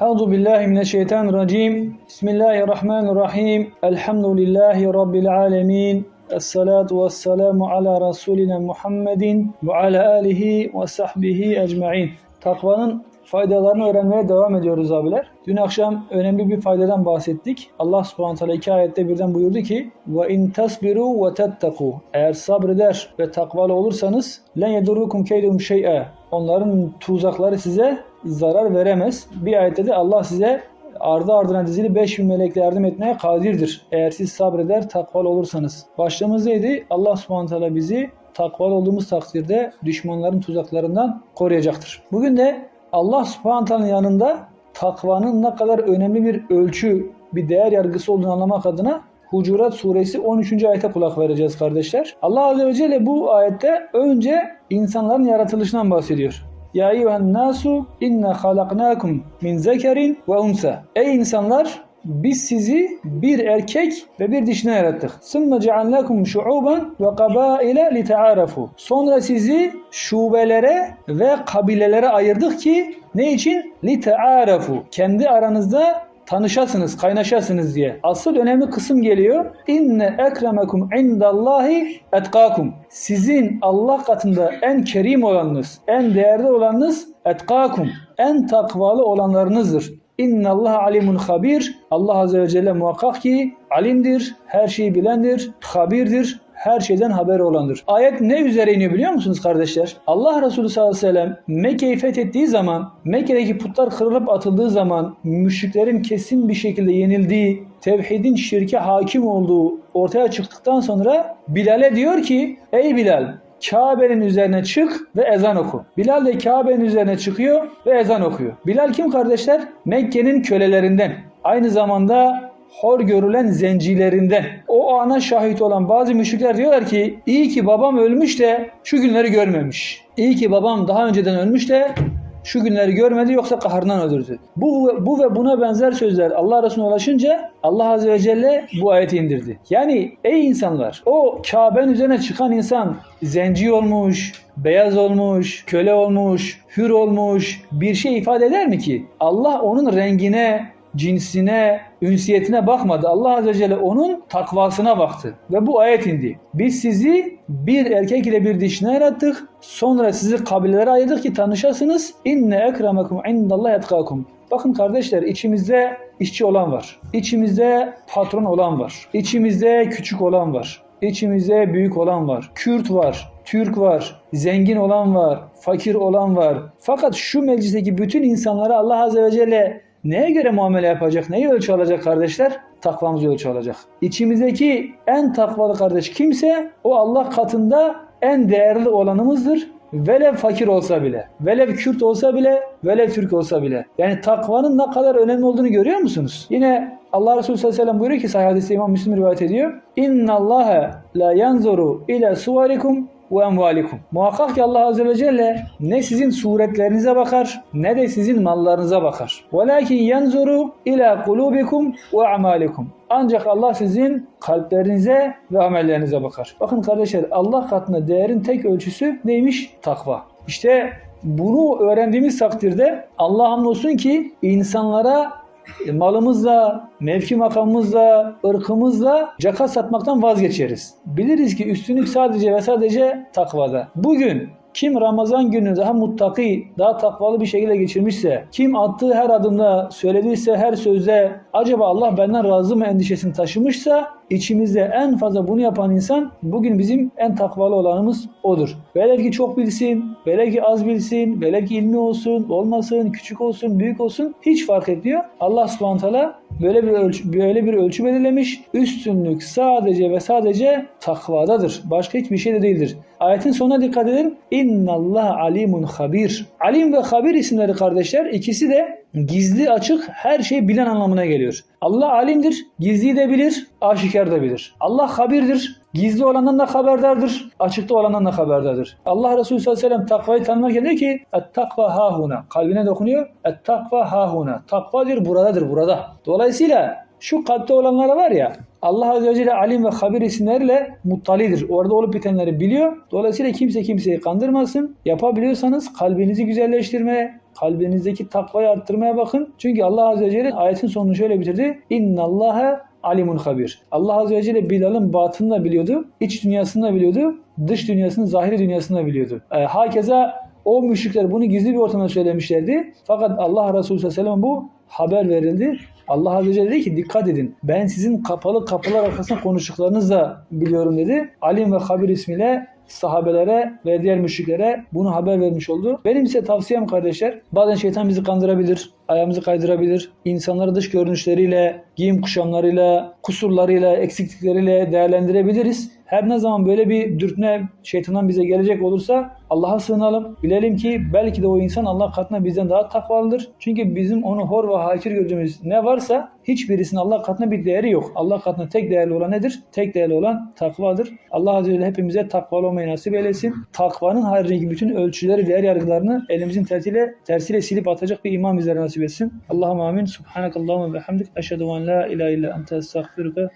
Euzu billahi mineşşeytanirracim. Bismillahirrahmanirrahim. Elhamdülillahi rabbil alamin. Esselatu vesselamu ala rasulina Muhammedin ve ala alihi ve sahbihi ecmaîn. Takvanın faydalarını öğrenmeye devam ediyoruz abiler. Dün akşam önemli bir faydadan bahsettik. Allah subhanahu teala iki ayette birden buyurdu ki ve in tasbiru ve tettaku eğer sabreder ve takvalı olursanız len yedurrukum keydum şey'e onların tuzakları size zarar veremez. Bir ayette de Allah size ardı ardına dizili 5000 melekle yardım etmeye kadirdir. Eğer siz sabreder, takvalı olursanız. Başlığımız neydi? Allah subhanahu bizi takvalı olduğumuz takdirde düşmanların tuzaklarından koruyacaktır. Bugün de Allah subhanahu yanında takvanın ne kadar önemli bir ölçü, bir değer yargısı olduğunu anlamak adına Hucurat suresi 13. ayete kulak vereceğiz kardeşler. Allah azze ve celle bu ayette önce insanların yaratılışından bahsediyor. Ya eyyühen nasu inna halaknakum min zekerin ve unsa. Ey insanlar biz sizi bir erkek ve bir dişine yarattık. Sümme cealnakum şuuban ve kabaile li ta'arafu. Sonra sizi şubelere ve kabilelere ayırdık ki ne için? Li ta'arafu. Kendi aranızda tanışasınız, kaynaşasınız diye. Asıl önemli kısım geliyor. İnne ekremekum indallahi etkakum. Sizin Allah katında en kerim olanınız, en değerli olanınız etkakum. En takvalı olanlarınızdır. İnna Allah alimun habir. Allah azze ve celle muhakkak ki alimdir, her şeyi bilendir, habirdir, her şeyden haberi olandır. Ayet ne üzere iniyor biliyor musunuz kardeşler? Allah Resulü sallallahu aleyhi ve sellem Mekke'yi fethettiği zaman, Mekke'deki putlar kırılıp atıldığı zaman, müşriklerin kesin bir şekilde yenildiği, tevhidin şirke hakim olduğu ortaya çıktıktan sonra Bilal'e diyor ki, ey Bilal Kabe'nin üzerine çık ve ezan oku. Bilal de Kabe'nin üzerine çıkıyor ve ezan okuyor. Bilal kim kardeşler? Mekke'nin kölelerinden. Aynı zamanda hor görülen zencilerinden. O ana şahit olan bazı müşrikler diyorlar ki iyi ki babam ölmüş de şu günleri görmemiş. İyi ki babam daha önceden ölmüş de şu günleri görmedi yoksa kahrından öldürdü. Bu, bu ve buna benzer sözler Allah Resulüne ulaşınca Allah Azze ve Celle bu ayeti indirdi. Yani ey insanlar o Kabe'nin üzerine çıkan insan zenci olmuş, beyaz olmuş, köle olmuş, hür olmuş bir şey ifade eder mi ki? Allah onun rengine, cinsine, ünsiyetine bakmadı. Allah Azze ve Celle onun takvasına baktı. Ve bu ayet indi. Biz sizi bir erkek ile bir dişine yarattık. Sonra sizi kabilelere ayırdık ki tanışasınız. İnne ekremekum indallah etkakum. Bakın kardeşler içimizde işçi olan var. İçimizde patron olan var. İçimizde küçük olan var. İçimizde büyük olan var. Kürt var. Türk var, zengin olan var, fakir olan var. Fakat şu meclisteki bütün insanlara Allah Azze ve Celle Neye göre muamele yapacak? Neyi ölçü alacak kardeşler? Takvamızı ölçü alacak. İçimizdeki en takvalı kardeş kimse o Allah katında en değerli olanımızdır. Velev fakir olsa bile, velev Kürt olsa bile, velev Türk olsa bile. Yani takvanın ne kadar önemli olduğunu görüyor musunuz? Yine Allah Resulü sallallahu aleyhi ve sellem buyuruyor ki sahih hadiste İmam Müslim rivayet ediyor. İnna Allahe la yanzuru ila suvarikum ve emvalikum. Muhakkak ki Allah Azze ve Celle ne sizin suretlerinize bakar ne de sizin mallarınıza bakar. Velakin yanzuru ila kulubikum ve amalikum. Ancak Allah sizin kalplerinize ve amellerinize bakar. Bakın kardeşler Allah katında değerin tek ölçüsü neymiş? Takva. İşte bunu öğrendiğimiz takdirde Allah hamdolsun ki insanlara malımızla, mevki makamımızla, ırkımızla caka satmaktan vazgeçeriz. Biliriz ki üstünlük sadece ve sadece takvada. Bugün kim Ramazan günü daha muttaki, daha takvalı bir şekilde geçirmişse, kim attığı her adımda, söylediyse her sözde acaba Allah benden razı mı endişesini taşımışsa içimizde en fazla bunu yapan insan bugün bizim en takvalı olanımız odur. Velev ki çok bilsin, velev ki az bilsin, velev ki ilmi olsun, olmasın, küçük olsun, büyük olsun hiç fark etmiyor. Allah subhanahu böyle bir ölçü, böyle bir ölçü belirlemiş. Üstünlük sadece ve sadece takvadadır. Başka hiçbir şey de değildir. Ayetin sonuna dikkat edin. İnnallah alimun habir. Alim ve habir isimleri kardeşler ikisi de gizli açık her şeyi bilen anlamına geliyor. Allah alimdir, gizliyi de bilir, aşikar da bilir. Allah habirdir, gizli olandan da haberdardır, açıkta olandan da haberdardır. Allah Resulü sallallahu aleyhi ve sellem takvayı tanımlarken diyor ki Et-takva hahuna. Kalbine dokunuyor. Et-takva hahuna. Takvadır buradadır, burada. Dolayısıyla şu kalpte olanlara var ya Allah Azze ve Celle alim ve habir isimleriyle muttalidir. Orada olup bitenleri biliyor. Dolayısıyla kimse kimseyi kandırmasın. Yapabiliyorsanız kalbinizi güzelleştirmeye, kalbinizdeki takvayı arttırmaya bakın. Çünkü Allah Azze ve Celle ayetin sonunu şöyle bitirdi. İnna Allaha alimun habir. Allah Azze ve Celle Bilal'ın batını da biliyordu, iç dünyasını da biliyordu, dış dünyasını, zahiri dünyasını da biliyordu. E, hakeza o müşrikler bunu gizli bir ortamda söylemişlerdi. Fakat Allah Resulü sallallahu aleyhi ve sellem bu haber verildi. Allah Azze ve Celle dedi ki dikkat edin. Ben sizin kapalı kapılar arkasında konuştuklarınızı da biliyorum dedi. Alim ve Habir ismiyle sahabelere ve diğer müşriklere bunu haber vermiş oldu. Benim size tavsiyem kardeşler, bazen şeytan bizi kandırabilir, ayağımızı kaydırabilir. İnsanları dış görünüşleriyle, giyim kuşamlarıyla, kusurlarıyla, eksiklikleriyle değerlendirebiliriz. Her ne zaman böyle bir dürtme şeytandan bize gelecek olursa Allah'a sığınalım. Bilelim ki belki de o insan Allah katında bizden daha takvalıdır. Çünkü bizim onu hor ve hakir gördüğümüz ne varsa hiçbirisinin Allah katında bir değeri yok. Allah katında tek değerli olan nedir? Tek değerli olan takvadır. Allah Azze ve Celle hepimize takvalı olmayı nasip eylesin. Takvanın haricindeki bütün ölçüleri, değer yargılarını elimizin tersiyle, tersiyle silip atacak bir iman bizlere nasip etsin. Allah'ım amin. Subhanakallahumma ve hamdik. Eşhedü en la ilahe illa ente estağfiruka ve